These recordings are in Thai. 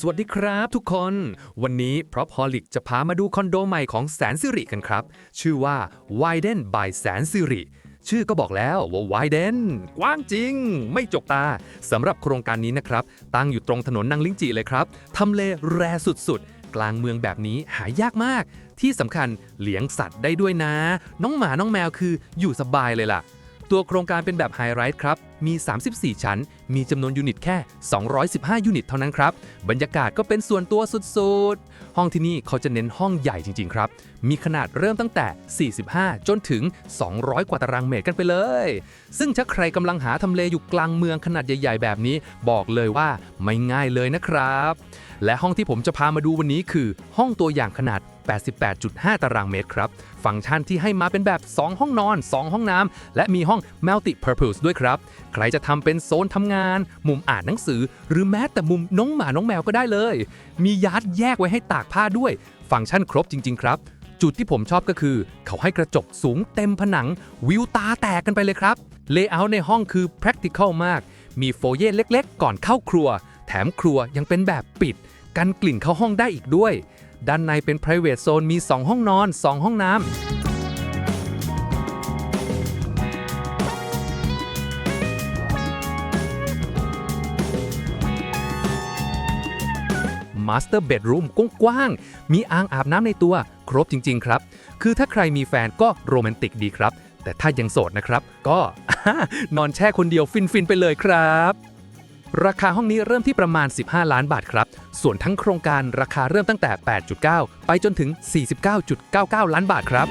สวัสดีครับทุกคน วันนี้พร็อพฮอลิกจะพามาดูคอนโดใหม่ของแสนสิริกันครับ ชื่อว่า Widen by แสนสิริ ชื่อก็บอกแล้วว่า Widen กว้างจริง ไม่จกตาสำหรับโครงการนี้นะครับ ตั้งอยู่ตรงถนนนางลิ้งจีเลยครับทำเลแรสุดๆ กลางเมืองแบบนี้หายากมาก ที่สำคัญเลี้ยงสัตว์ได้ด้วยนะ น้องหมาน้องแมวคืออยู่สบายเลยล่ะ ตัวโครงการเป็นแบบไฮไรท์ครับ มี 34 ชั้น มีจำนวนยูนิตแค่ 215 ยูนิตเท่านั้นครับ บรรยากาศก็เป็นส่วนตัวสุดๆ ห้องที่นี่เขาจะเน้นห้องใหญ่จริง ๆ ครับ มีขนาดเริ่มตั้งแต่ 45 จนถึง 200 กว่าตารางเมตรกันไปเลย ซึ่งถ้าใครกำลังหาทำเลอยู่กลางเมืองขนาดใหญ่ ๆ แบบนี้ บอกเลยว่าไม่ง่ายเลยนะครับ และห้องที่ผมจะพามาดูวันนี้คือ ห้องตัวอย่างขนาด 88.5 ตารางเมตรครับ ฟังก์ชันที่ให้มาเป็นแบบ 2 ห้องนอน 2 ห้องน้ำ และมีห้อง multi purpose ด้วยครับ ใครจะทำเป็นโซนทำงาน มุมอ่านหนังสือ หรือแม้แต่มุมน้องหมาน้องแมวก็ได้เลย มียาร์ดแยกไว้ให้ตากผ้าด้วย ฟังก์ชันครบจริง ๆ ครับ จุดที่ผมชอบก็คือ เขาให้กระจกสูงเต็มผนัง วิวตาแตกกันไปเลยครับ เลเยอร์ในห้องคือ practical มาก มีโฟเย่เล็ก ๆ ก่อนเข้าครัว แถมครัวยังเป็นแบบปิด กันกลิ่นเข้าห้องได้อีกด้วย ด้านในเป็น private zone มี 2 ห้องนอน 2 ห้องน้ำมาสเตอร์เบดรูมกว้างๆ มีอ่างอาบน้ำในตัว ครบจริง ๆ ครับ คือถ้าใครมีแฟนก็โรแมนติกดีครับ แต่ถ้ายังโสดนะครับ ก็นอนแช่คนเดียวฟิน ๆ ไปเลยครับ ราคาห้องนี้เริ่มที่ประมาณ 15 ล้านบาทครับ ส่วนทั้งโครงการราคาเริ่มตั้งแต่ 8.9 ไปจนถึง 49.99 ล้านบาทครับ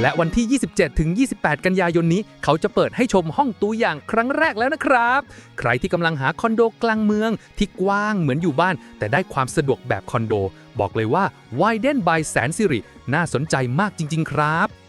และวันที่ 27 ถึง 28 กันยายนนี้ เขาจะเปิดให้ชมห้องตัวอย่างครั้งแรกแล้วนะครับ ใครที่กำลังหาคอนโดกลางเมืองที่กว้างเหมือนอยู่บ้าน แต่ได้ความสะดวกแบบคอนโด บอกเลยว่า Widen by แสนสิริน่าสนใจมากจริง ๆ ครับ